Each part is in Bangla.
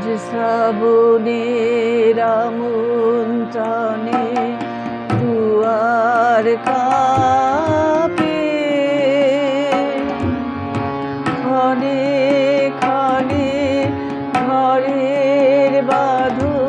আজ শ্রাবণের আমন্ত্রণে দুয়ার কাপে। খনে খনে ঘরের বাধু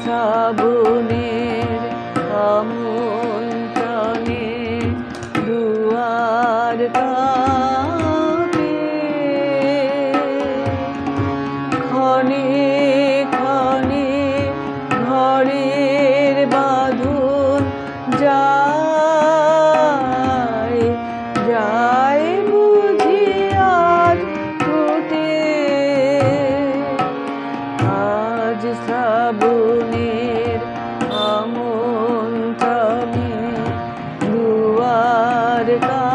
শ্রাবণের আমন্ত্রণে দুয়ার 그럴까?